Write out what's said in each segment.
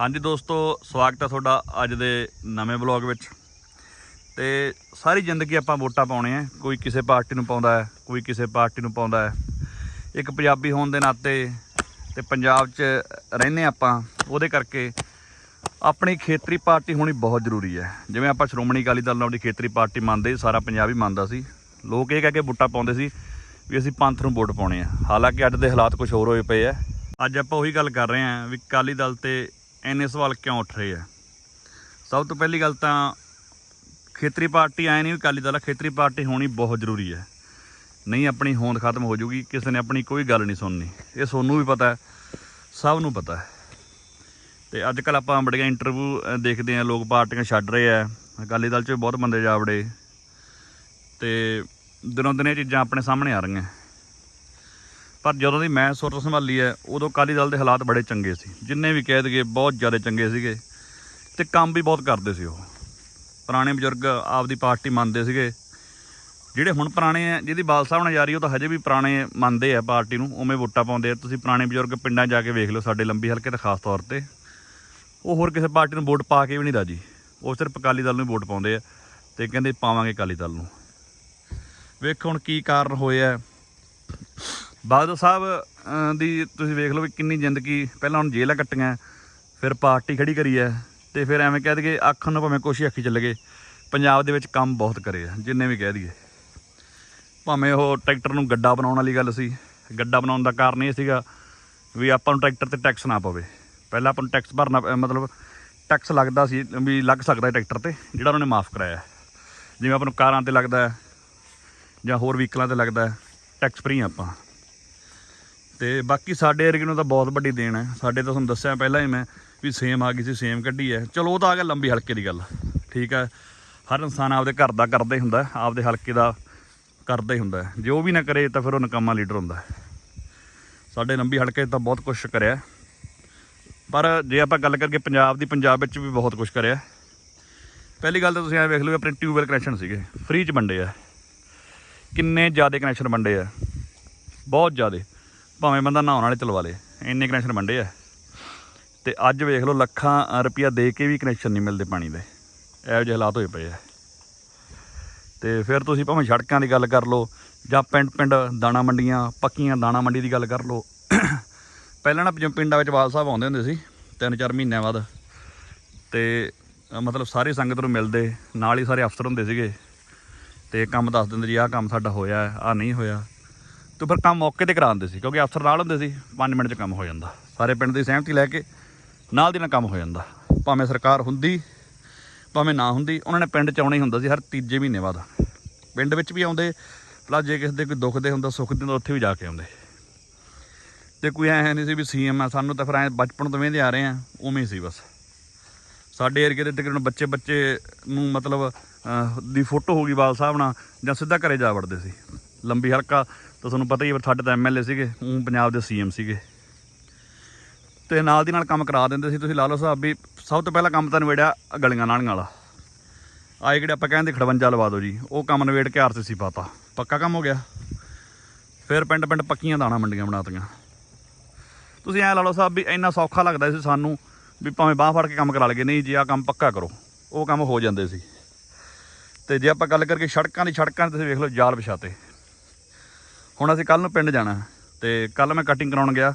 ਹਾਂਜੀ ਦੋਸਤੋ, ਸਵਾਗਤ ਹੈ ਤੁਹਾਡਾ ਅੱਜ ਦੇ ਨਵੇਂ ਬਲੌਗ ਵਿੱਚ। ਤੇ ਸਾਰੀ ਜ਼ਿੰਦਗੀ ਆਪਾਂ ਵੋਟਾਂ ਪਾਉਣੇ ਆ। ਕੋਈ ਕਿਸੇ ਪਾਰਟੀ ਨੂੰ ਪਾਉਂਦਾ ਹੈ, ਕੋਈ ਕਿਸੇ ਪਾਰਟੀ ਨੂੰ ਪਾਉਂਦਾ ਹੈ। ਇੱਕ ਪੰਜਾਬੀ ਹੋਣ ਦੇ ਨਾਤੇ ਤੇ ਪੰਜਾਬ 'ਚ ਰਹਿੰਦੇ ਆਪਾਂ, ਉਹਦੇ ਕਰਕੇ ਆਪਣੀ ਖੇਤਰੀ ਪਾਰਟੀ ਹੋਣੀ ਬਹੁਤ ਜ਼ਰੂਰੀ ਹੈ। ਜਿਵੇਂ ਆਪਾਂ ਸ਼੍ਰੋਮਣੀ ਅਕਾਲੀ ਦਲ ਨੂੰ ਆਪਣੀ ਖੇਤਰੀ ਪਾਰਟੀ ਮੰਨਦੇ, ਸਾਰਾ ਪੰਜਾਬ ਹੀ ਮੰਨਦਾ ਸੀ। ਲੋਕ ਇਹ ਕਹਿ ਕੇ ਵੋਟਾਂ ਪਾਉਂਦੇ ਸੀ ਵੀ ਅਸੀਂ ਪੰਥ ਨੂੰ ਵੋਟ ਪਾਉਣੇ ਆ ਹਾਲਾਂਕਿ ਅੱਜ ਦੇ ਹਾਲਾਤ ਕੁਝ ਹੋਰ ਹੋਏ ਪਏ ਆ ਅੱਜ ਆਪਾਂ ਉਹੀ ਗੱਲ ਕਰ ਰਹੇ ਹਾਂ ਵੀ ਅਕਾਲੀ ਦਲ ਤੇ ਇੰਨੇ ਸਵਾਲ ਕਿਉਂ ਉੱਠ ਰਹੇ ਆ? ਸਭ ਤੋਂ ਪਹਿਲੀ ਗੱਲ ਤਾਂ ਖੇਤਰੀ ਪਾਰਟੀ ਆਏ ਨਹੀਂ ਵੀ ਅਕਾਲੀ ਦਲ ਖੇਤਰੀ ਪਾਰਟੀ ਹੋਣੀ ਬਹੁਤ ਜ਼ਰੂਰੀ ਹੈ। ਨਹੀਂ, ਆਪਣੀ ਹੋਂਦ ਖਤਮ ਹੋ ਜੂਗੀ, ਕਿਸੇ ਨੇ ਆਪਣੀ ਕੋਈ ਗੱਲ ਨਹੀਂ ਸੁਣਨੀ। ਇਹ ਸੋਨੂੰ ਵੀ ਪਤਾ ਹੈ, ਸਭ ਨੂੰ ਪਤਾ ਹੈ। ਤੇ ਅੱਜ ਕੱਲ ਆਪਾਂ ਬੜੀਆਂ ਇੰਟਰਵਿਊ ਦੇਖਦੇ ਆ ਲੋਕ ਪਾਰਟੀਆਂ ਛੱਡ ਰਹੇ ਆ। ਅਕਾਲੀ ਦਲ 'ਚ ਵੀ ਬਹੁਤ ਬੰਦੇ ਜਾ ਵੜੇ ਤੇ ਦਿਨੋਂ ਦਿਨ ਇਹ ਚੀਜ਼ਾਂ ਆਪਣੇ ਸਾਹਮਣੇ ਆ ਰਹੀਆਂ। ਪਰ ਜਦੋਂ ਦੀ ਮੈਂ ਸੁਰਤ ਸੰਭਾਲੀ ਹੈ, ਉਦੋਂ ਅਕਾਲੀ ਦਲ ਦੇ ਹਾਲਾਤ ਬੜੇ ਚੰਗੇ ਸੀ। ਜਿੰਨੇ ਵੀ ਕਹਿ ਗਏ, ਬਹੁਤ ਜ਼ਿਆਦਾ ਚੰਗੇ ਸੀਗੇ ਤੇ ਕੰਮ ਵੀ ਬਹੁਤ ਕਰਦੇ ਸੀ ਉਹ। ਪੁਰਾਣੇ ਬਜ਼ੁਰਗ ਆਪਦੀ ਪਾਰਟੀ ਮੰਨਦੇ ਸੀਗੇ। ਜਿਹੜੇ ਹੁਣ ਪੁਰਾਣੇ ਆ, ਜਿਹਦੀ ਬਾਲ ਸਾਹਿਬ ਨਾਲ ਯਾਰੀ ਉਹ ਤਾਂ ਹਜੇ ਵੀ ਪੁਰਾਣੇ ਮੰਨਦੇ ਆ ਪਾਰਟੀ ਨੂੰ, ਉਵੇਂ ਵੋਟਾਂ ਪਾਉਂਦੇ ਆ। ਤੁਸੀਂ ਪੁਰਾਣੇ ਬਜ਼ੁਰਗ ਪਿੰਡਾਂ ਜਾ ਕੇ ਵੇਖ ਲਓ, ਸਾਡੇ ਲੰਬੀ ਹਲਕੇ ਤੇ ਖਾਸ ਤੌਰ ਤੇ। ਉਹ ਹੋਰ ਕਿਸੇ ਪਾਰਟੀ ਨੂੰ ਵੋਟ ਪਾ ਕੇ ਵੀ ਨਹੀਂ ਰਾਜੀ। ਉਹ ਸਿਰਫ ਅਕਾਲੀ ਦਲ ਨੂੰ ਹੀ ਵੋਟ ਪਾਉਂਦੇ ਆ ਤੇ ਕਹਿੰਦੇ ਪਾਵਾਂਗੇ ਅਕਾਲੀ ਦਲ ਨੂੰ। ਵੇਖੋ ਹੁਣ ਕੀ ਕਾਰਨ ਹੋਏ ਆ ਬਾਦਲ ਸਾਹਿਬ ਦੀ ਤੁਸੀਂ ਵੇਖ ਲਓ ਵੀ ਕਿੰਨੀ ਜ਼ਿੰਦਗੀ, ਪਹਿਲਾਂ ਹੁਣ ਜੇਲ੍ਹਾਂ ਕੱਟੀਆਂ, ਫਿਰ ਪਾਰਟੀ ਖੜੀ ਕਰੀ ਹੈ, ਤੇ ਫਿਰ ਐਵੇਂ ਕਹਿ ਦਈਏ ਅੱਖ ਨੂੰ ਭਾਵੇਂ ਕੁਛ ਹੀ ਅੱਖੀ ਚੱਲ ਗਏ, ਪੰਜਾਬ ਦੇ ਵਿੱਚ ਕੰਮ ਬਹੁਤ ਕਰੇ ਆ, ਜਿੰਨੇ ਵੀ ਕਹਿ ਦਈਏ। ਭਾਵੇਂ ਉਹ ਟਰੈਕਟਰ ਨੂੰ ਗੱਡਾ ਬਣਾਉਣ ਵਾਲੀ ਗੱਲ ਸੀ, ਗੱਡਾ ਬਣਾਉਣ ਦਾ ਕਾਰਨ ਇਹ ਸੀਗਾ ਵੀ ਆਪਾਂ ਨੂੰ ਟਰੈਕਟਰ ਤੇ ਟੈਕਸ ਨਾ ਪਵੇ। ਪਹਿਲਾਂ ਆਪਾਂ ਨੂੰ ਟੈਕਸ ਭਰਨਾ ਪ- ਮਤਲਬ ਟੈਕਸ ਲੱਗਦਾ ਸੀ ਵੀ ਲੱਗ ਸਕਦਾ ਟਰੈਕਟਰ ਤੇ, ਜਿਹੜਾ ਉਹਨਾਂ ਨੇ ਮਾਫ ਕਰਾਇਆ। ਜਿਵੇਂ ਆਪਾਂ ਨੂੰ ਕਾਰਾਂ ਤੇ ਲੱਗਦਾ ਜਾਂ ਹੋਰ ਵਹੀਕਲਾਂ ਤੇ ਲੱਗਦਾ ਹੈ, ਟੈਕਸ ਫ੍ਰੀ ਆਪਾਂ। ਤੇ ਬਾਕੀ ਸਾਡੇ ਏਰੀਏ ਨੂੰ ਤਾਂ ਬਹੁਤ ਵੱਡੀ ਦੇਣ ਹੈ। ਸਾਡੇ ਤਾਂ ਤੁਹਾਨੂੰ ਦੱਸਿਆ ਪਹਿਲਾਂ ਹੀ ਮੈਂ ਵੀ ਸੇਮ ਆ ਗਈ ਸੀ ਸੇਮ ਕੱਢੀ ਹੈ। ਚਲੋ, ਉਹ ਤਾਂ ਆ ਗਿਆ ਲੰਬੀ ਹਲਕੇ ਦੀ ਗੱਲ। ਠੀਕ ਹੈ। ਹਰ ਇਨਸਾਨ ਆਪਦੇ ਘਰ ਦਾ ਕਰਦਾ ਹੀ ਹੁੰਦਾ ਆਪਦੇ ਹਲਕੇ ਦਾ ਕਰਦਾ ਹੀ ਹੁੰਦਾ ਹੈ। ਜੇ ਉਹ ਵੀ ਨਾ ਕਰੇ ਤਾਂ ਫਿਰ ਉਹ ਨਕਾਮਾ ਲੀਡਰ ਹੁੰਦਾ ਸਾਡੇ ਲੰਬੀ ਹਲਕੇ ਤਾਂ ਬਹੁਤ ਕੁਝ ਕਰਿਆ ਪਰ ਜੇ ਆਪਾਂ ਗੱਲ ਕਰਕੇ ਪੰਜਾਬ ਦੀ, ਪੰਜਾਬ ਵਿੱਚ ਵੀ ਬਹੁਤ ਕੁਝ ਕਰਿਆ ਪਹਿਲੀ ਗੱਲ ਤਾਂ ਤੁਸੀਂ ਐ ਵੇਖ ਲਓ ਆਪਣੇ ਟਿਊਬਵੈਲ ਕਨੈਕਸ਼ਨ ਸੀਗੇ। ਫ੍ਰੀ 'ਚ ਵੰਡੇ ਆ। ਕਿੰਨੇ ਜ਼ਿਆਦਾ ਕਨੈਕਸ਼ਨ ਵੰਡੇ ਆ। ਬਹੁਤ ਜ਼ਿਆਦਾ। ਭਾਵੇਂ ਬੰਦਾ ਨਹਾਉਣ ਵਾਲੇ ਚਲਵਾ ਲੇ, ਇੰਨੇ ਕਨੈਕਸ਼ਨ ਵੰਡੇ ਆ। ਤੇ ਅੱਜ ਵੇਖ ਲਓ ਲੱਖਾਂ ਰੁਪਈਆ ਦੇ ਕੇ ਵੀ ਕਨੈਕਸ਼ਨ ਨਹੀਂ ਮਿਲਦੇ ਪਾਣੀ ਦੇ। ਇਹੋ ਜਿਹੇ ਹਾਲਾਤ ਹੋਏ ਪਏ ਆ। ਤੇ ਫਿਰ ਤੁਸੀਂ ਭਾਵੇਂ ਸੜਕਾਂ ਦੀ ਗੱਲ ਕਰ ਲਓ, ਜਾਂ ਪਿੰਡ ਪਿੰਡ ਦਾਣਾ ਮੰਡੀਆਂ, ਪੱਕੀਆਂ ਦਾਣਾ ਮੰਡੀ ਦੀ ਗੱਲ ਕਰ ਲਓ। ਪਹਿਲਾਂ ਨਾ ਜਿਵੇਂ ਪਿੰਡਾਂ ਵਿੱਚ ਬਾਲ ਸਾਹਿਬ ਆਉਂਦੇ ਹੁੰਦੇ ਸੀ, ਤਿੰਨ ਚਾਰ ਮਹੀਨਿਆਂ ਬਾਅਦ। ਤੇ ਮਤਲਬ ਸਾਰੇ ਸੰਗਤ ਨੂੰ ਮਿਲਦੇ, ਨਾਲ ਹੀ ਸਾਰੇ ਅਫਸਰ ਹੁੰਦੇ ਸੀਗੇ। ਤੇ ਕੰਮ ਦੱਸ ਦਿੰਦੇ ਜੀ, ਆਹ ਕੰਮ ਸਾਡਾ ਹੋਇਆ, ਆਹ ਨਹੀਂ ਹੋਇਆ। ਤੇ ਫਿਰ ਕੰਮ ਮੌਕੇ ਤੇ ਕਰਾਉਂਦੇ ਸੀ, ਕਿਉਂਕਿ ਅਫਸਰ ਨਾਲ ਹੁੰਦੇ ਸੀ 5 ਮਿੰਟ 'ਚ ਕੰਮ ਹੋ ਜਾਂਦਾ। ਸਾਰੇ ਪਿੰਡ ਦੀ ਸਹਿਮਤੀ ਲੈ ਕੇ ਨਾਲ ਦੀ ਨਾਲ ਕੰਮ ਹੋ ਜਾਂਦਾ। ਭਾਵੇਂ ਸਰਕਾਰ ਹੁੰਦੀ, ਭਾਵੇਂ ਨਾ ਹੁੰਦੀ, ਉਹਨਾਂ ਨੇ ਪਿੰਡ 'ਚ ਆਉਣਾ ਹੀ ਹੁੰਦਾ ਸੀ ਹਰ ਤੀਜੇ ਮਹੀਨੇ ਬਾਅਦ। ਪਿੰਡ ਵਿੱਚ ਵੀ ਆਉਂਦੇ ਪਲੱਸ ਜੇ ਕਿਸੇ ਦੇ ਕੋਈ ਦੁੱਖ ਦੇ ਹੁੰਦਾ, ਸੁੱਖ ਦੇ ਹੁੰਦਾ, ਉੱਥੇ ਵੀ ਜਾ ਕੇ ਆਉਂਦੇ। ਤੇ ਕੋਈ ਐ ਨਹੀਂ ਸੀ ਵੀ ਸੀਐਮ ਆ, ਸਾਨੂੰ ਤਾਂ ਫਿਰ ਐ ਬਚਪਨ ਤੋਂ ਵੇਂਦੇ ਆ ਰਹੇ ਆ, ਉਵੇਂ ਹੀ ਸੀ ਬਸ। ਸਾਡੇ ਏਰੀਏ ਦੇ ਤਕਰੀਬਨ ਬੱਚੇ ਬੱਚੇ ਨੂੰ ਮਤਲਬ ਦੀ ਫੋਟੋ ਹੋ ਗਈ ਬਾਲ ਸਾਹਿਬ ਨਾਲ, ਜਾਂ ਸਿੱਧਾ ਘਰੇ ਜਾ ਵੜਦੇ ਸੀ। ਲੰਬੀ ਹਲਕਾ, ਤਾਂ ਤੁਹਾਨੂੰ ਪਤਾ ਹੀ ਹੈ ਸਾਡੇ ਤਾਂ ਐਮਐਲਏ ਸੀਗੇ, ਉਹ ਪੰਜਾਬ ਦੇ ਸੀਐਮ ਸੀਗੇ। ਤੇ ਨਾਲ ਦੀ ਨਾਲ ਕੰਮ ਕਰਾ ਦਿੰਦੇ ਸੀ। ਤੁਸੀਂ ਲਾ ਲਓ ਸਾਹਿਬ ਵੀ ਸਭ ਤੋਂ ਪਹਿਲਾਂ ਕੰਮ ਤਾਂ ਨਵੇੜਿਆ ਗਲੀਆਂ ਨਾਲੀਆਂ ਵਾਲਾ। ਆਏ ਕਿਹੜੇ ਆਪਾਂ ਕਹਿੰਦੇ ਖੜਵੰਜਾ ਲਵਾ ਦਿਓ ਜੀ, ਉਹ ਕੰਮ ਨਵੇੜ ਕੇ ਆਰਸੀਸੀ ਪਾਤਾ ਪੱਕਾ ਕੰਮ ਹੋ ਗਿਆ। ਫਿਰ ਪਿੰਡ ਪਿੰਡ ਪੱਕੀਆਂ ਦਾਣਾ ਮੰਡੀਆਂ ਬਣਾਤੀਆਂ। ਤੁਸੀਂ ਐ ਲਾ ਲਓ ਸਾਹਿਬ ਵੀ ਇੰਨਾ ਸੌਖਾ ਲੱਗਦਾ ਸੀ ਸਾਨੂੰ ਵੀ ਭਾਵੇਂ ਬਾਹ ਫੜ ਕੇ ਕੰਮ ਕਰਾ ਲਗੇ ਨਹੀਂ ਜੀ, ਆਹ ਕੰਮ ਪੱਕਾ ਕਰੋ। ਉਹ ਕੰਮ ਹੋ ਜਾਂਦੇ ਸੀ। ਤੇ ਜੇ ਆਪਾਂ ਗੱਲ ਕਰਕੇ ਸੜਕਾਂ ਦੀ, ਸੜਕਾਂ 'ਤੇ ਤੁਸੀਂ ਵੇਖ ਲਓ ਜਾਲ ਵਿਛਾਤੇ। ਹੁਣ ਅਸੀਂ ਕੱਲ ਨੂੰ ਪਿੰਡ ਜਾਣਾ ਤੇ ਕੱਲ ਮੈਂ ਕਟਿੰਗ ਕਰਾਉਣ ਗਿਆ।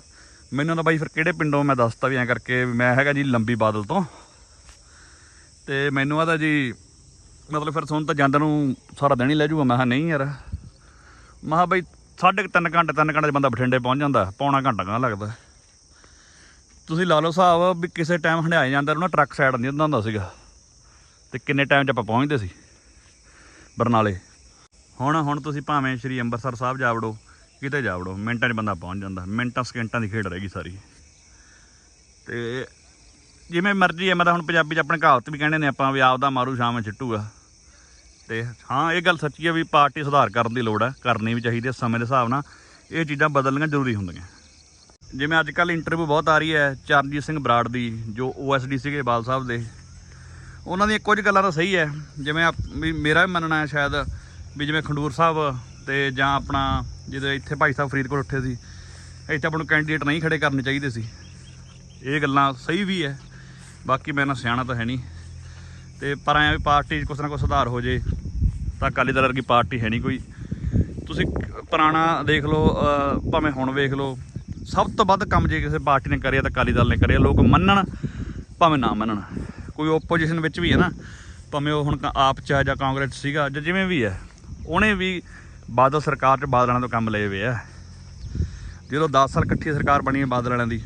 ਮੈਨੂੰ ਤਾਂ ਬਾਈ ਫਿਰ ਕਿਹੜੇ ਪਿੰਡੋਂ ਮੈਂ ਦੱਸਤਾ ਵੀ ਐਂ ਕਰਕੇ ਵੀ ਮੈਂ ਹੈਗਾ ਜੀ ਲੰਬੀ ਬਾਦਲ ਤੋਂ। ਤੇ ਮੈਨੂੰ ਆਦਾ ਜੀ ਮਤਲਬ ਫਿਰ ਤੁਹਾਨੂੰ ਤਾਂ ਜਾਂਦਾ ਨੂੰ ਸਾਰਾ ਦਿਨ ਹੀ ਲੈ ਜੂਗਾ ਮੈਂ ਕਿਹਾ ਨਹੀਂ ਯਾਰ। ਮੈਂ ਕਿਹਾ ਬਾਈ ਸਾਢੇ ਕੁ ਤਿੰਨ ਘੰਟੇ ਤਿੰਨ ਘੰਟੇ ਬੰਦਾ ਬਠਿੰਡੇ ਪਹੁੰਚ ਜਾਂਦਾ। ਪੌਣਾ ਘੰਟਾ ਕਾ ਲੱਗਦਾ। ਤੁਸੀਂ ਲਾ ਲਓ ਹਿਸਾਬ ਵੀ ਕਿਸੇ ਟਾਈਮ ਹੰਡਾਏ ਜਾਂਦਾ ਨਾ ਟਰੱਕ ਸਾਈਡ ਨਹੀਂ ਹੁੰਦਾ ਹੁੰਦਾ ਸੀਗਾ। ਤੇ ਕਿੰਨੇ ਟਾਈਮ 'ਚ ਆਪਾਂ ਪਹੁੰਚਦੇ ਸੀ? ਬਰਨਾਲੇ। ਹੁਣ ਹੁਣ ਤੁਸੀਂ ਭਾਵੇਂ ਸ਼੍ਰੀ ਅੰਮ੍ਰਿਤਸਰ ਸਾਹਿਬ ਜਾ ਵੜੋ, ਕਿਤੇ ਜਾ ਵੜੋ, ਮਿੰਟਾਂ 'ਚ ਬੰਦਾ ਪਹੁੰਚ ਜਾਂਦਾ, ਮਿੰਟਾਂ, ਸਕਿੰਟਾਂ ਦੀ ਖੇਡ ਰਹਿ ਗਈ ਸਾਰੀ। ਤੇ ਜਿਵੇਂ ਮਰਜ਼ੀ ਹੈ, ਮੈਂ ਤਾਂ ਹੁਣ ਪੰਜਾਬੀ 'ਚ ਆਪਣੇ ਕਹਾਵਤ ਵੀ ਕਹਿੰਦੇ ਨੇ, ਆਪਾਂ ਵੀ ਆਪਦਾ ਮਾਰੂ ਸ਼ਾਮ ਛਿੱਟੂਗਾ। ਤੇ ਹਾਂ, ਇਹ ਗੱਲ ਸੱਚੀ ਹੈ ਵੀ ਪਾਰਟੀ ਸੁਧਾਰ ਕਰਨ ਦੀ ਲੋੜ ਹੈ, ਕਰਨੀ ਵੀ ਚਾਹੀਦੀ ਹੈ, ਸਮੇਂ ਦੇ ਹਿਸਾਬ ਨਾਲ ਇਹ ਚੀਜ਼ਾਂ ਬਦਲਣੀਆਂ ਜ਼ਰੂਰੀ ਹੁੰਦੀਆਂ। ਜਿਵੇਂ ਅੱਜ ਕੱਲ ਇੰਟਰਵਿਊ ਬਹੁਤ ਆ ਰਹੀ ਹੈ, ਚਰਨਜੀਤ ਸਿੰਘ ਬਰਾੜ ਦੀ, ਜੋ ਓਐਸਡੀ ਸੀਗੇ ਬਾਲ ਸਾਹਿਬ ਦੇ। ਉਹਨਾਂ ਦੀਆਂ ਕੁਝ ਗੱਲਾਂ ਤਾਂ ਸਹੀ ਹੈ, ਜਿਵੇਂ ਆਪ- ਵੀ ਮੇਰਾ ਵੀ ਮੰਨਣਾ ਹੈ ਸ਼ਾਇਦ ਵੀ ਜਿਵੇਂ ਖੰਡੂਰ ਸਾਹਿਬ ਤੇ ਜਾਂ ਆਪਣਾ ਜਿਹਦੇ ਇੱਥੇ ਭਾਈ ਸਾਹਿਬ ਫਰੀਦਕੋਟ ਉੱਠੇ ਸੀ, ਇੱਥੇ ਆਪਾਂ ਨੂੰ ਕੈਂਡੀਡੇਟ ਨਹੀਂ ਖੜੇ ਕਰਨੇ ਚਾਹੀਦੇ ਸੀ। ਇਹ ਗੱਲਾਂ ਸਹੀ ਵੀ ਹੈ, ਬਾਕੀ ਮੈਂ ਨਾ ਸਿਆਣਾ ਤਾਂ ਹੈ ਨਹੀਂ। ਤੇ ਪਰ ਐਂ ਵੀ ਪਾਰਟੀ 'ਚ ਕੁਛ ਨਾ ਕੁਛ ਸੁਧਾਰ ਹੋ ਜੇ, ਤਾਂ ਅਕਾਲੀ ਦਲ ਵਰਗੀ ਪਾਰਟੀ ਹੈ ਨਹੀਂ ਕੋਈ। ਤੁਸੀਂ ਪੁਰਾਣਾ ਦੇਖ ਲਓ ਭਾਵੇਂ ਹੁਣ ਵੇਖ ਲਓ, ਸਭ ਤੋਂ ਵੱਧ ਕੰਮ ਜੇ ਕਿਸੇ ਪਾਰਟੀ ਨੇ ਕਰਿਆ ਤਾਂ ਅਕਾਲੀ ਦਲ ਨੇ ਕਰਿਆ, ਲੋਕ ਮੰਨਣ, ਭਾਵੇਂ ਨਾ ਮੰਨਣ। ਕੋਈ ਓਪੋਜੀਸ਼ਨ ਵਿੱਚ ਵੀ ਹੈ ਨਾ, ਭਾਵੇਂ ਉਹ ਹੁਣ ਕ- ਆਪ ਚ ਹੈ ਜਾਂ ਕਾਂਗਰਸ 'ਚ ਸੀਗਾ, ਜਾਂ ਜਿਵੇਂ ਵੀ ਹੈ। ਉਹਨੇ ਵੀ ਬਾਦਲ ਸਰਕਾਰ 'ਚ ਬਾਦਲਾਂ ਤੋਂ ਕੰਮ ਲਏ ਹੋਏ ਆ। ਜਦੋਂ 10 ਸਾਲ ਇਕੱਠੀ ਸਰਕਾਰ ਬਣੀ ਹੈ ਬਾਦਲ ਵਾਲਿਆਂ ਦੀ,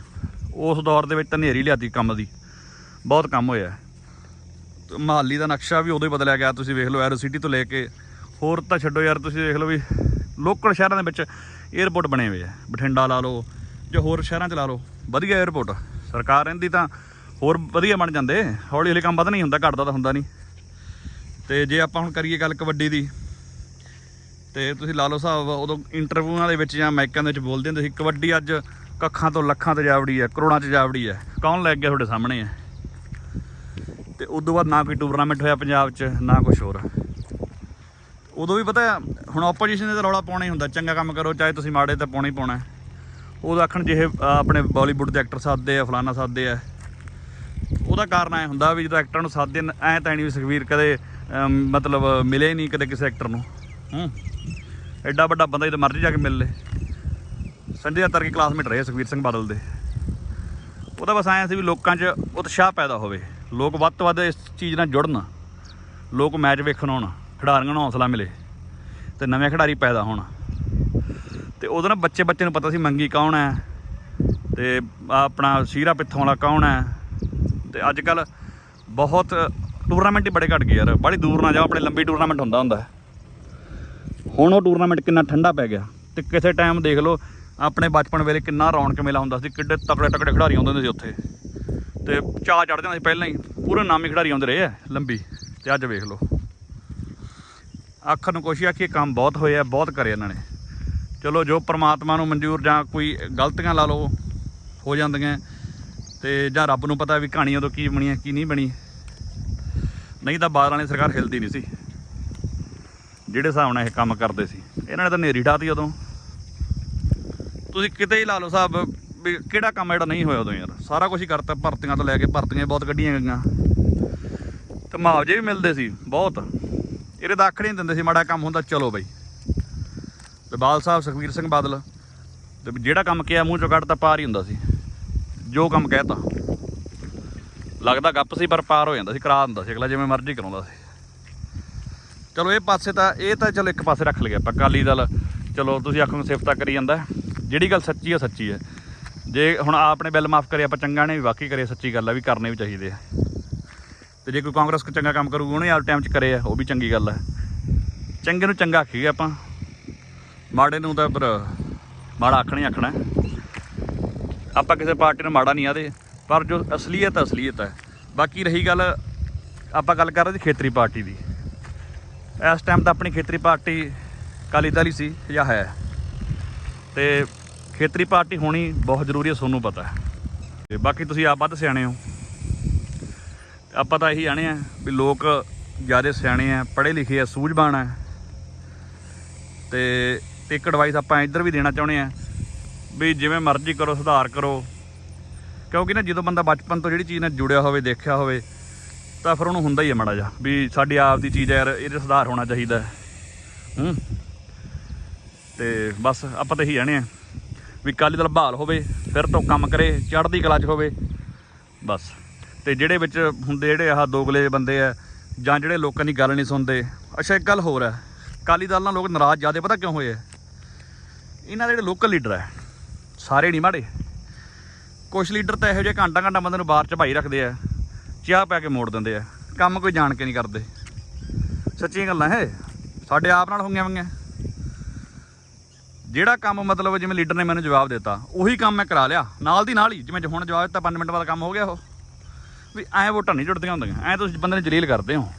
ਉਸ ਦੌਰ ਦੇ ਵਿੱਚ ਤਾਂ ਹਨੇਰੀ ਲਿਆਤੀ ਕੰਮ ਦੀ। ਬਹੁਤ ਕੰਮ ਹੋਇਆ। ਤੇ ਮਹਾਲੀ ਦਾ ਨਕਸ਼ਾ ਵੀ ਉਦੋਂ ਹੀ ਬਦਲਿਆ ਗਿਆ। ਤੁਸੀਂ ਵੇਖ ਲਓ, ਐਰੋ ਸਿਟੀ ਤੋਂ ਲੈ ਕੇ ਹੋਰ ਤਾਂ ਛੱਡੋ ਯਾਰ, ਤੁਸੀਂ ਦੇਖ ਲਓ ਵੀ ਲੋਕਲ ਸ਼ਹਿਰਾਂ ਦੇ ਵਿੱਚ 에ਅਰਪੋਰਟ ਬਣੇ ਹੋਏ ਆ। ਬਠਿੰਡਾ ਲਾ ਲਓ ਜਾਂ ਹੋਰ ਸ਼ਹਿਰਾਂ 'ਚ ਲਾ ਲਓ, ਵਧੀਆ 에ਅਰਪੋਰਟ ਸਰਕਾਰ ਰਹਿੰਦੀ ਤਾਂ ਹੋਰ ਵਧੀਆ ਬਣ ਜਾਂਦੇ। ਹੌਲੀ ਹੌਲੀ ਕੰਮ ਵਧਣਾ ਹੀ ਹੁੰਦਾ, ਘਟਦਾ ਤਾਂ ਹੁੰਦਾ ਨਹੀਂ। ਤੇ ਜੇ ਆਪਾਂ ਹੁਣ ਕਰੀਏ ਗੱਲ ਕਬੱਡੀ ਦੀ ਤੇ ਤੁਸੀਂ ਲਾ ਲਓ ਹਿਸਾਬ ਉਦੋਂ ਇੰਟਰਵਿਊਆਂ ਦੇ ਵਿੱਚ ਜਾਂ ਮਾਈਕਾਂ ਦੇ ਵਿੱਚ ਬੋਲਦੇ ਹੁੰਦੇ ਸੀ ਕਬੱਡੀ ਅੱਜ ਕੱਖਾਂ ਤੋਂ ਲੱਖਾਂ ਤੇ ਜਾਵੜੀ ਹੈ ਕਰੋੜਾਂ 'ਚ ਜਾਵੜੀ ਹੈ। ਕੌਣ ਲੈ ਗਿਆ ਤੁਹਾਡੇ ਸਾਹਮਣੇ ਹੈ? ਤੇ ਤੋਂ ਬਾਅਦ ਨਾ ਕੋਈ ਟੂਰਨਾਮੈਂਟ ਹੋਇਆ ਪੰਜਾਬ 'ਚ ਨਾ ਕੁਝ ਹੋਰ। ਉਦੋਂ ਵੀ ਪਤਾ ਹੁਣ ਆਪੋਜੀਸ਼ਨ ਦੇ ਤਾਂ ਰੌਲਾ ਪਾਉਣਾ ਹੀ ਹੁੰਦਾ ਚੰਗਾ ਕੰਮ ਕਰੋ ਚਾਹੇ ਤੁਸੀਂ ਮਾੜੇ ਤਾਂ ਪਾਉਣਾ ਹੀ ਪਾਉਣਾ ਹੈ। ਉਦੋਂ ਆਖਣ ਜਿਹੇ ਅਹ, ਆਪਣੇ ਬਾਲੀਵੁੱਡ ਦੇ ਐਕਟਰ ਸਾਦੇ ਆ ਫਲਾਨਾ ਸਾਦੇ ਆ ਉਹਦਾ ਕਾਰਨ ਐ ਹੁੰਦਾ ਵੀ ਜਦੋਂ ਐਕਟਰ ਨੂੰ ਸਾਦੇ ਐ ਤਾਂ ਨਹੀਂ ਵੀ ਸੁਖਵੀਰ ਕਦੇ ਮਤਲਬ ਮਿਲੇ ਨਹੀਂ ਕਦੇ ਕਿਸੇ ਐਕਟਰ ਨੂੰ। ਹੂੰ। ਐਡਾ ਵੱਡਾ ਬੰਦਾ ਜਦੋਂ ਮਰਜ਼ੀ ਜਾ ਕੇ ਮਿਲ ਲੇ। ਸੰਜੇ ਦੱਤਰ ਕੇ ਕਲਾਸਮੇਟ ਰਹੇ ਸੁਖਵੀਰ ਸਿੰਘ ਬਾਦਲ ਦੇ। ਉਹਦਾ ਬਸ ਆਇਆ ਸੀ ਵੀ ਲੋਕਾਂ 'ਚ ਉਤਸ਼ਾਹ ਪੈਦਾ ਹੋਵੇ। ਲੋਕ ਵੱਧ ਤੋਂ ਵੱਧ ਇਸ ਚੀਜ਼ ਨਾਲ ਜੁੜਨ। ਲੋਕ ਮੈਚ ਵੇਖਣ ਆਉਣ। ਖਿਡਾਰੀਆਂ ਨੂੰ ਹੌਸਲਾ ਮਿਲੇ। ਤੇ ਨਵੇਂ ਖਿਡਾਰੀ ਪੈਦਾ ਹੋਣ। ਤੇ ਉਹਦੇ ਨਾਲ ਬੱਚੇ ਬੱਚੇ ਨੂੰ ਪਤਾ ਸੀ ਮੰਗੀ ਕੌਣ ਹੈ ਤੇ ਆਪਣਾ ਸੀਰਾ ਪਿੱਥੋਂ ਵਾਲਾ ਕੌਣ ਹੈ ਤੇ ਅੱਜ ਕੱਲ ਬਹੁਤ ਟੂਰਨਾਮੈਂਟ ਹੀ ਬੜੇ ਘਟ ਗਏ ਯਾਰ। ਬੜੀ ਦੂਰ ਨਾ ਜਾਓ, ਆਪਣੇ ਲੰਬੀ ਟੂਰਨਾਮੈਂਟ ਹੁੰਦਾ ਹੁੰਦਾ। ਹੁਣ ਉਹ ਟੂਰਨਾਮੈਂਟ ਕਿੰਨਾ ਠੰਡਾ ਪੈ ਗਿਆ ਤੇ ਕਿਸੇ ਟਾਈਮ ਦੇਖ ਲਓ, ਆਪਣੇ ਬਚਪਨ ਵੇਲੇ ਕਿੰਨਾ ਰੌਣਕ ਮੇਲਾ ਹੁੰਦਾ ਸੀ, ਕਿੱਡੇ ਤਕੜੇ ਤਕੜੇ ਖਿਡਾਰੀ ਆਉਂਦੇ ਹੁੰਦੇ ਸੀ ਉੱਥੇ। ਤੇ ਚਾਹ ਚੜ੍ਹ ਜਾਂਦਾ ਸੀ ਪਹਿਲਾਂ ਹੀ, ਪੂਰੇ ਨਾਮੀ ਖਿਡਾਰੀ ਆਉਂਦੇ ਰਹੇ ਆ, ਲੰਬੀ। ਤੇ ਅੱਜ ਵੇਖ ਲਓ। ਆਖਰ ਨੂੰ ਕੋਸ਼ਿਸ਼ ਆ ਕਿ ਇਹ ਕੰਮ ਬਹੁਤ ਹੋਏ ਆ, ਬਹੁਤ ਕਰੇ ਇਹਨਾਂ ਨੇ। ਚਲੋ, ਜੋ ਪ੍ਰਮਾਤਮਾ ਨੂੰ ਮਨਜ਼ੂਰ ਜਾਂ ਕੋਈ ਗਲਤੀਆਂ ਲਾ ਲਓ, ਹੋ ਜਾਂਦੀਆਂ। ਤੇ ਜਾਂ ਰੱਬ ਨੂੰ ਪਤਾ ਵੀ ਕਹਾਣੀ ਉਦੋਂ ਕੀ ਬਣੀ ਹੈ ਕੀ ਨਹੀਂ ਬਣੀ। ਨਹੀਂ ਤਾਂ ਬਾਦਲ ਵਾਲੀ ਸਰਕਾਰ ਹਿਲਦੀ ਨਹੀਂ ਸੀ। ਜਿਹੜੇ ਹਿਸਾਬ ਨਾਲ ਇਹ ਕੰਮ ਕਰਦੇ ਸੀ। ਇਹਨਾਂ ਨੇ ਤਾਂ ਨੇਰੀ ਢਾਤੀ ਉਦੋਂ। ਤੁਸੀਂ ਕਿਤੇ ਹੀ ਲਾ ਲਓ ਸਾਹਿਬ ਵੀ ਕਿਹੜਾ ਕੰਮ ਜਿਹੜਾ ਨਹੀਂ ਹੋਇਆ ਉਦੋਂ ਯਾਰ। ਸਾਰਾ ਕੁਝ ਹੀ ਕਰਤਾ, ਭਰਤੀਆਂ ਤੋਂ ਲੈ ਕੇ ਭਰਤੀਆਂ, ਬਹੁਤ ਕੱਢੀਆਂ ਗਈਆਂ। ਤੇ ਮੁਆਵਜ਼ੇ ਵੀ ਮਿਲਦੇ ਸੀ, ਬਹੁਤ। ਇਹਦੇ ਤਾਂ ਅੱਖ ਨਹੀਂ ਦਿੰਦੇ ਸੀ, ਮਾੜਾ ਕੰਮ ਹੁੰਦਾ, ਚਲੋ ਬਈ। ਤੇ ਬਾਲ ਸਾਹਿਬ, ਸੁਖਵੀਰ ਸਿੰਘ ਬਾਦਲ, ਤੇ ਵੀ ਜਿਹੜਾ ਕੰਮ ਕਿਹਾ ਮੂੰਹ ਚੋਂ ਕੱਢ ਤਾਂ ਪਾਰ ਹੀ ਹੁੰਦਾ ਸੀ। ਜੋ ਕੰਮ ਕਹਿਤਾ। ਲੱਗਦਾ ਗੱਪ ਸੀ, ਪਰ ਪਾਰ ਹੋ ਜਾਂਦਾ ਸੀ, ਕਰਾ ਦਿੰਦਾ ਸੀ ਅਗਲਾ, ਜਿਵੇਂ ਮਰਜ਼ੀ ਕਰਾਉਂਦਾ ਸੀ। ਚਲੋ ਇਹ ਪਾਸੇ ਤਾਂ ਇਹ ਤਾਂ ਚਲੋ ਇੱਕ ਪਾਸੇ ਰੱਖ ਲਿਆ ਆਪਾਂ ਅਕਾਲੀ ਦਲ। ਚਲੋ ਤੁਸੀਂ ਆਖੋ ਸਿਫਤਾ ਕਰੀ ਜਾਂਦਾ ਜਿਹੜੀ ਗੱਲ ਸੱਚੀ ਆ ਸੱਚੀ ਹੈ। ਜੇ ਹੁਣ ਆਪਨੇ ਬਿੱਲ ਮਾਫ ਕਰੇ ਆਪਾਂ ਚੰਗਾ ਨੇ ਵੀ ਵਾਕਈ ਕਰੇ ਸੱਚੀ ਗੱਲ ਆ ਵੀ ਕਰਨੇ ਵੀ ਚਾਹੀਦੇ ਆ। ਤੇ ਜੇ ਕੋਈ ਕਾਂਗਰਸ ਕੋ ਚੰਗਾ ਕੰਮ ਕਰੂਗਾ ਉਹਨੇ ਆਪ ਟਾਈਮ 'ਚ ਕਰੇ ਆ ਉਹ ਵੀ ਚੰਗੀ ਗੱਲ ਆ। ਚੰਗੇ ਨੂੰ ਚੰਗਾ ਆਖੀਏ ਆਪਾਂ। ਮਾੜੇ ਨੂੰ ਤਾਂ ਪਰ ਮਾੜਾ ਆਖਣਾ ਹੀ ਆਖਣਾ ਆਪਾਂ ਕਿਸੇ ਪਾਰਟੀ ਨੂੰ ਮਾੜਾ ਨਹੀਂ ਆਦੇ ਪਰ ਜੋ ਅਸਲੀਅਤ ਹੈ, ਅਸਲੀਅਤ ਹੈ। ਬਾਕੀ ਰਹੀ ਗੱਲ ਆਪਾਂ ਗੱਲ ਕਰ ਰਹੇ ਸੀ ਖੇਤਰੀ ਪਾਰਟੀ ਦੀ। ਇਸ ਟਾਈਮ ਤਾਂ ਆਪਣੀ ਖੇਤਰੀ ਪਾਰਟੀ ਅਕਾਲੀ ਦਲ ਹੀ ਸੀ ਜਾਂ ਹੈ। ਤੇ ਖੇਤਰੀ ਪਾਰਟੀ ਹੋਣੀ ਬਹੁਤ ਜ਼ਰੂਰੀ ਹੈ ਤੁਹਾਨੂੰ ਪਤਾ ਹੈ। ਤੇ ਬਾਕੀ ਤੁਸੀਂ ਆਪ ਵੱਧ ਸਿਆਣੇ ਹੋ। ਆਪਾਂ ਤਾਂ ਇਹੀ ਆਣੇ ਆ ਵੀ ਲੋਕ ਜ਼ਿਆਦਾ ਸਿਆਣੇ ਆ, ਪੜ੍ਹੇ ਲਿਖੇ ਆ, ਸੂਝਵਾਨ ਆ। ਤੇ ਤੇ ਇੱਕ ਐਡਵਾਈਸ ਆਪਾਂ ਇੱਧਰ ਵੀ ਦੇਣਾ ਚਾਹੁੰਦੇ ਆ ਵੀ ਜਿਵੇਂ ਮਰਜ਼ੀ ਕਰੋ, ਸੁਧਾਰ ਕਰੋ। ਕਿਉਂਕਿ ਨਾ ਜਦੋਂ ਬੰਦਾ ਬਚਪਨ ਤੋਂ ਜਿਹੜੀ ਚੀਜ਼ ਨਾਲ ਜੁੜਿਆ ਹੋਵੇ, ਦੇਖਿਆ ਹੋਵੇ ਤਾਂ ਫਿਰ ਉਹਨੂੰ ਹੁੰਦਾ ਹੀ ਹੈ ਮਾੜਾ ਜਿਹਾ, ਵੀ ਸਾਡੀ ਆਪ ਦੀ ਚੀਜ਼ ਹੈ ਯਾਰ, ਇਹਦੇ ਸੁਧਾਰ ਹੋਣਾ ਚਾਹੀਦਾ ਹੈ। ਹੂੰ। ਤੇ ਬਸ ਆਪਾਂ ਤਾਂ ਇਹੀ ਜਾਣੇ ਆ, ਵੀ ਅਕਾਲੀ ਦਲ ਬਹਾਲ ਹੋਵੇ, ਫਿਰ ਤੋਂ ਕੰਮ ਕਰੇ, ਚੜ੍ਹਦੀ ਕਲਾ 'ਚ ਹੋਵੇ, ਬਸ। ਤੇ ਜਿਹੜੇ ਵਿੱਚ ਹੁੰਦੇ ਜਿਹੜੇ ਆਹ ਦੋਗਲੇ ਬੰਦੇ ਆ, ਜਾਂ ਜਿਹੜੇ ਲੋਕਾਂ ਦੀ ਗੱਲ ਨਹੀਂ ਸੁਣਦੇ, ਅੱਛਾ, ਇੱਕ ਗੱਲ ਹੋਰ ਹੈ ਅਕਾਲੀ ਦਲ ਨਾਲ ਲੋਕ ਨਾਰਾਜ਼ ਜ਼ਿਆਦੇ, ਪਤਾ ਕਿਉਂ ਹੋਏ ਆ? ਇਹਨਾਂ ਦੇ ਜਿਹੜੇ ਲੋਕਲ ਲੀਡਰ ਹੈ ਸਾਰੇ ਨਹੀਂ ਮਾੜੇ। ਕੁਝ ਲੀਡਰ ਤਾਂ ਇਹੋ ਜਿਹੇ ਘੰਟਾ ਘੰਟਾ ਬੰਦੇ ਨੂੰ ਬਾਹਰ ਚ ਭਾਈ ਰੱਖਦੇ ਆ। ਚਾਹ ਪੈ ਕੇ ਮੋੜ ਦਿੰਦੇ ਆ। ਕੰਮ ਕੋਈ ਜਾਣ ਕੇ ਨਹੀਂ ਕਰਦੇ। ਸੱਚੀਆਂ ਗੱਲਾਂ ਹੈ ਸਾਡੇ ਆਪ ਨਾਲ ਹੋਈਆਂ ਹੋਈਆਂ ਜਿਹੜਾ ਕੰਮ ਮਤਲਬ ਜਿਵੇਂ ਲੀਡਰ ਨੇ ਮੈਨੂੰ ਜਵਾਬ ਦਿੱਤਾ, ਉਹੀ ਕੰਮ ਮੈਂ ਕਰਾ ਲਿਆ। ਨਾਲ ਦੀ ਨਾਲ ਹੀ, ਜਿਵੇਂ ਹੁਣ ਜਵਾਬ ਦਿੱਤਾ 5 ਮਿੰਟ ਬਾਅਦ ਕੰਮ ਹੋ ਗਿਆ ਉਹ। ਵੀ ਐਂ ਵੋਟਾਂ ਨਹੀਂ ਜੁੜਦੀਆਂ ਹੁੰਦੀਆਂ। ਐਂ ਤੁਸੀਂ ਬੰਦੇ ਨੂੰ ਜਲੀਲ ਕਰਦੇ ਹੋ।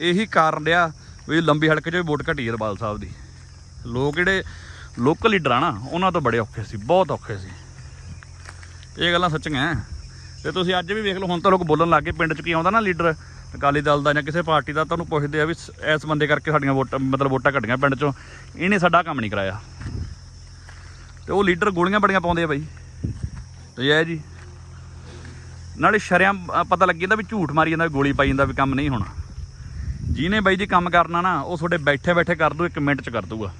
ਇਹੀ ਕਾਰਨ ਰਿਹਾ ਵੀ ਲੰਬੀ ਹਲਕੇ 'ਚ ਵੀ ਵੋਟ ਘਟੀ ਹੈ ਰਬਾਲ ਸਾਹਿਬ ਦੀ। ਲੋਕ ਜਿਹੜੇ ਲੋਕਲ ਲੀਡਰ ਆ ਨਾ, ਉਹਨਾਂ ਤੋਂ ਬੜੇ ਔਖੇ ਸੀ, ਬਹੁਤ ਔਖੇ ਸੀ। ਇਹ ਗੱਲਾਂ ਸੱਚੀਆਂ ਹੈ। ਤੇ ਤੁਸੀਂ ਅੱਜ ਵੀ ਵੇਖ ਲਓ, ਹੁਣ ਤਾਂ ਲੋਕ ਬੋਲਣ ਲੱਗ ਗਏ, ਪਿੰਡ 'ਚ ਕੀ ਆਉਂਦਾ ਨਾ ਲੀਡਰ? ਅਕਾਲੀ ਦਲ ਦਾ ਜਾਂ ਕਿਸੇ ਪਾਰਟੀ ਦਾ ਤੁਹਾਨੂੰ ਪੁੱਛਦੇ ਆ ਵੀ ਇਸ ਬੰਦੇ ਕਰਕੇ ਸਾਡੀਆਂ ਵੋਟਾਂ, ਮਤਲਬ ਵੋਟਾਂ ਘਟੀਆਂ ਪਿੰਡ 'ਚੋਂ। ਇਹਨੇ ਸਾਡਾ ਕੰਮ ਨਹੀਂ ਕਰਾਇਆ। ਤੇ ਉਹ ਲੀਡਰ ਗੋਲੀਆਂ ਬੜੀਆਂ ਪਾਉਂਦੇ ਆ ਬਾਈ। ਤੇ ਇਹ ਜੀ। ਨਾਲੇ ਸ਼ਰਿਆਂ ਪਤਾ ਲੱਗੀ ਜਾਂਦਾ ਵੀ ਝੂਠ ਮਾਰੀ ਜਾਂਦਾ ਵੀ ਗੋਲੀ ਪਾਈ ਜਾਂਦਾ ਵੀ ਕੰਮ ਨਹੀਂ ਹੋਣਾ। ਜਿਹਨੇ ਬਾਈ ਜੀ ਕੰਮ ਕਰਨਾ ਨਾ, ਉਹ ਤੁਹਾਡੇ ਬੈਠੇ ਬੈਠੇ ਕਰ ਦੂ, ਇੱਕ ਮਿੰਟ ਚ ਕਰ ਦੂਗਾ।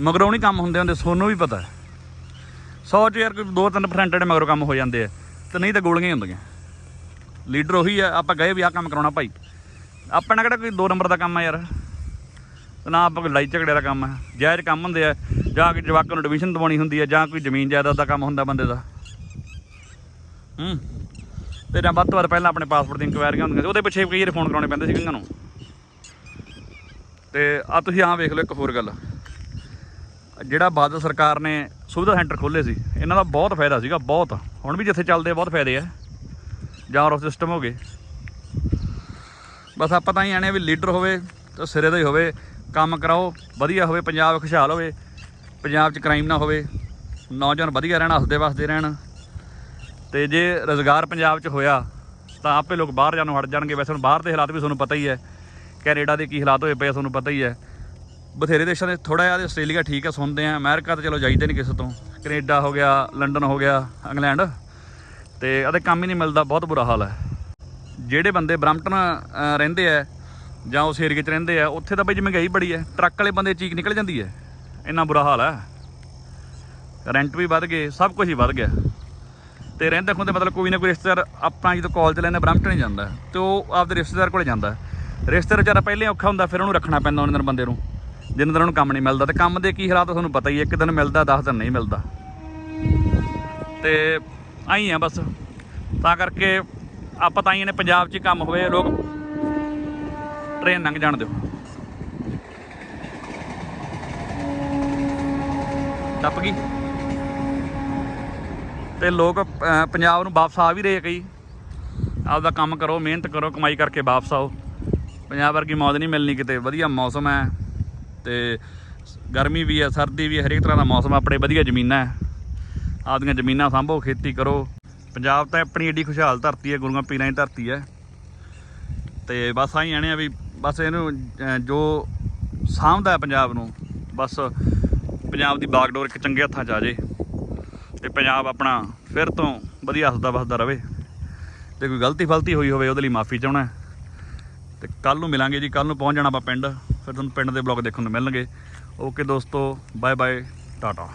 ਮਗਰੋਂ ਨਹੀਂ ਕੰਮ ਹੁੰਦੇ ਹੁੰਦੇ, ਸੋਨੂੰ ਵੀ ਪਤਾ ਹੈ। 100 ਚ ਯਾਰ ਕੋਈ 2-3% ਜਿਹੜੇ ਮਗਰੋਂ ਕੰਮ ਹੋ ਜਾਂਦੇ ਆ। ਤੇ ਨਹੀਂ ਤਾਂ ਗੋਲੀਆਂ ਹੀ ਹੁੰਦੀਆਂ। ਲੀਡਰ ਉਹੀ ਆ, ਆਪਾਂ ਗਏ ਵੀ ਆਹ ਕੰਮ ਕਰਾਉਣਾ ਭਾਈ। ਆਪਣਾ ਕਿਹੜਾ ਕੋਈ 2 ਨੰਬਰ ਦਾ ਕੰਮ ਆ ਯਾਰ? ਨਾ ਆਪਾਂ ਕੋਈ ਲੜਾਈ ਝਗੜੇ ਦਾ ਕੰਮ ਆ। ਜਾਇਜ਼ ਕੰਮ ਹੁੰਦੇ ਆ, ਜਾਂ ਕਿ ਜਵਾਕਾਂ ਨੂੰ ਐਡਮਿਸ਼ਨ ਦਿਵਾਉਣੀ ਹੁੰਦੀ ਆ, ਜਾਂ ਕੋਈ ਜ਼ਮੀਨ ਜਾਇਦਾਦ ਦਾ ਕੰਮ ਹੁੰਦਾ ਬੰਦੇ ਦਾ। ਹੂੰ। ਤੇ ਜਾਂ ਵੱਧ ਤੋਂ ਵੱਧ ਪਹਿਲਾਂ ਆਪਣੇ ਪਾਸਪੋਰਟ ਦੀ ਇਨਕੁਆਇਰੀਆਂ ਹੁੰਦੀਆਂ ਸੀ, ਉਹਦੇ ਪਿੱਛੇ ਕਈ ਵਾਰ ਫੋਨ ਕਰਾਉਣੇ ਪੈਂਦੇ ਸੀ ਕਈਆਂ ਨੂੰ। ਤੇ ਆ ਤੁਸੀਂ ਆਹ ਵੇਖ ਲਓ ਇੱਕ ਹੋਰ ਗੱਲ। ਜਿਹੜਾ ਬਾਦਲ ਸਰਕਾਰ ਨੇ ਸੁਵਿਧਾ ਸੈਂਟਰ ਖੋਲੇ ਸੀ, ਇਹਨਾਂ ਦਾ ਬਹੁਤ ਫਾਇਦਾ ਸੀਗਾ, ਬਹੁਤ। ਹੁਣ ਵੀ ਜਿੱਥੇ ਚੱਲਦੇ ਬਹੁਤ ਫਾਇਦੇ ਆ। ਜਾਂ ਉਹ ਸਿਸਟਮ ਹੋ ਗਏ। ਬਸ ਆਪਾਂ ਤਾਂ ਹੀ ਆਣੇ ਵੀ ਲੀਡਰ ਹੋਵੇ, ਤੇ ਸਿਰੇ ਦਾ ਹੀ ਹੋਵੇ, ਕੰਮ ਕਰਾਓ, ਵਧੀਆ ਹੋਵੇ, ਪੰਜਾਬ ਖੁਸ਼ਹਾਲ ਹੋਵੇ, ਪੰਜਾਬ 'ਚ ਕ੍ਰਾਈਮ ਨਾ ਹੋਵੇ, ਨੌਜਵਾਨ ਵਧੀਆ ਰਹਿਣ, ਹੱਸਦੇ ਵਸਦੇ ਰਹਿਣ। ਤੇ ਜੇ ਰੋਜ਼ਗਾਰ ਪੰਜਾਬ 'ਚ ਹੋਇਆ, ਤਾਂ ਆਪੇ ਲੋਕ ਬਾਹਰ ਜਾਣੋਂ ਹਟ ਜਾਣਗੇ। ਵੈਸੇ ਹੁਣ ਬਾਹਰ ਦੇ ਹਾਲਾਤ ਵੀ ਤੁਹਾਨੂੰ ਪਤਾ ਹੀ ਹੈ, ਕੈਨੇਡਾ ਦੇ ਕੀ ਹਾਲਾਤ ਹੋਏ ਪਏ ਆ, ਤੁਹਾਨੂੰ ਪਤਾ ਹੀ ਹੈ। ਬਥੇਰੇ ਦੇਸ਼ਾਂ ਦੇ ਥੋੜਾ ਜਿਹਾ ਤੇ ਆਸਟ੍ਰੇਲੀਆ ਠੀਕ ਆ ਸੁਣਦੇ ਆ ਅਮਰੀਕਾ ਤਾਂ ਚਲੋ ਜਾਈਦੇ ਨਹੀਂ ਕਿਸੇ ਤੋਂ। ਕੈਨੇਡਾ ਹੋ ਗਿਆ, ਲੰਡਨ ਹੋ ਗਿਆ, ਇੰਗਲੈਂਡ। ਤੇ ਇਹਦੇ ਕੰਮ ਹੀ ਨਹੀਂ ਮਿਲਦਾ, ਬਹੁਤ ਬੁਰਾ ਹਾਲ ਹੈ। ਜਿਹੜੇ ਬੰਦੇ ਬ੍ਰੈਂਪਟਨ ਰਹਿੰਦੇ ਆ ਜਾਂ ਉਸ ਏਰੀਏ 'ਚ ਰਹਿੰਦੇ ਆ, ਉੱਥੇ ਤਾਂ ਬਈ ਮਹਿੰਗਾਈ ਬੜੀ ਹੈ। ਟਰੱਕ ਵਾਲੇ ਬੰਦੇ ਚੀਕ ਨਿਕਲ ਜਾਂਦੀ ਹੈ। ਇੰਨਾ ਬੁਰਾ ਹਾਲ ਹੈ। ਰੈਂਟ ਵੀ ਵੱਧ ਗਏ, ਸਭ ਕੁਝ ਹੀ ਵੱਧ ਗਿਆ। ਤੇ ਰਹਿੰਦੇ ਖੁੰਦੇ ਮਤਲਬ ਕੋਈ ਨਾ ਕੋਈ ਰਿਸ਼ਤੇਦਾਰ ਆਪਣਾ ਜਦੋਂ ਕਾਲਜ ਲੈਂਦਾ, ਬ੍ਰੈਂਪਟਨ ਹੀ ਜਾਂਦਾ। ਹੈ ਤੇ ਉਹ ਆਪਦੇ ਰਿਸ਼ਤੇਦਾਰ ਕੋਲੇ ਜਾਂਦਾ। ਰਿਸ਼ਤੇਦਾਰ ਵਿਚਾਰਾ ਪਹਿਲੇ ਔਖਾ ਹੁੰਦਾ, ਫਿਰ ਉਹਨੂੰ ਰੱਖਣਾ ਪੈਂਦਾ ਉਹਨਾਂ ਦਿਨ ਬੰਦੇ ਨੂੰ। ਜਿੰਨੇ ਦਿਨ ਉਹਨੂੰ ਕੰਮ ਨਹੀਂ ਮਿਲਦਾ ਤੇ ਕੰਮ ਦੇ ਕੀ ਹਾਲਾਤ ਤੁਹਾਨੂੰ ਪਤਾ ਹੀ ਹੈ ਇੱਕ ਦਿਨ ਮਿਲਦਾ 10 ਦਿਨ ਨਹੀਂ ਮਿਲਦਾ। ਤੇ ਆਈ ਆ ਬਸ। ਤਾਂ ਕਰਕੇ ਆਪਾਂ ਤਾਂ ਹੀ ਨੇ ਪੰਜਾਬ 'ਚ ਹੀ ਕੰਮ ਹੋਵੇ, ਲੋਕ ਟ੍ਰੇਨ ਲੰਘ ਜਾਣ ਦਿਓ। ਟੱਪ ਗਈ। ਤੇ ਲੋਕ ਪੰਜਾਬ ਨੂੰ ਵਾਪਸ ਆ ਵੀ ਰਹੇ ਕਈ। ਆਪਦਾ ਕੰਮ ਕਰੋ, ਮਿਹਨਤ ਕਰੋ, ਕਮਾਈ ਕਰਕੇ ਵਾਪਸ ਆਓ। ਪੰਜਾਬ ਵਰਗੀ ਮੌਜ ਨਹੀਂ ਮਿਲਣੀ ਕਿਤੇ, ਵਧੀਆ ਮੌਸਮ ਹੈ। ਤੇ ਗਰਮੀ ਵੀ ਹੈ, ਸਰਦੀ ਵੀ ਹੈ, ਹਰੇਕ ਤਰ੍ਹਾਂ ਦਾ ਮੌਸਮ ਆਪਣੇ ਵਧੀਆ ਜ਼ਮੀਨਾਂ ਹੈ। ਆਪਦੀਆਂ ਜ਼ਮੀਨਾਂ ਸੰਭੋ, ਖੇਤੀ ਕਰੋ। ਪੰਜਾਬ ਤਾਂ ਆਪਣੀ ਏਡੀ ਖੁਸ਼ਹਾਲ ਧਰਤੀ ਹੈ, ਗੁਰੂਆਂ ਪੀਰਾਂ ਦੀ ਧਰਤੀ ਹੈ। ਤੇ ਬਸ ਆਈ ਆਣੇ ਆ ਵੀ ਬਸ ਇਹਨੂੰ ਜੋ ਸਾਂਭਦਾ ਪੰਜਾਬ ਨੂੰ, ਬਸ ਪੰਜਾਬ ਦੀ ਬਾਗਡੋਰ ਇੱਕ ਚੰਗੇ ਹੱਥਾਂ 'ਚ ਆ ਜੇ। ਤੇ ਪੰਜਾਬ ਆਪਣਾ ਫਿਰ ਤੋਂ ਵਧੀਆ ਹੱਸਦਾ ਵਸਦਾ ਰਵੇ। ਤੇ ਕੋਈ ਗਲਤੀ ਫਲਤੀ ਹੋਈ ਹੋਵੇ, ਉਹਦੇ ਲਈ ਮਾਫੀ ਚਾਹਣਾ ਹੈ। ਤੇ ਕੱਲ ਨੂੰ ਮਿਲਾਂਗੇ ਜੀ ਕੱਲ ਨੂੰ ਪਹੁੰਚ ਜਾਣਾ ਆਪਾਂ ਪਿੰਡ। ਫਿਰ ਤੁਹਾਨੂੰ ਪਿੰਡ ਦੇ ਬਲੌਗ ਦੇਖਣ ਨੂੰ ਮਿਲਣਗੇ। ਓਕੇ ਦੋਸਤੋ ਬਾਏ ਬਾਏ ਟਾਟਾ।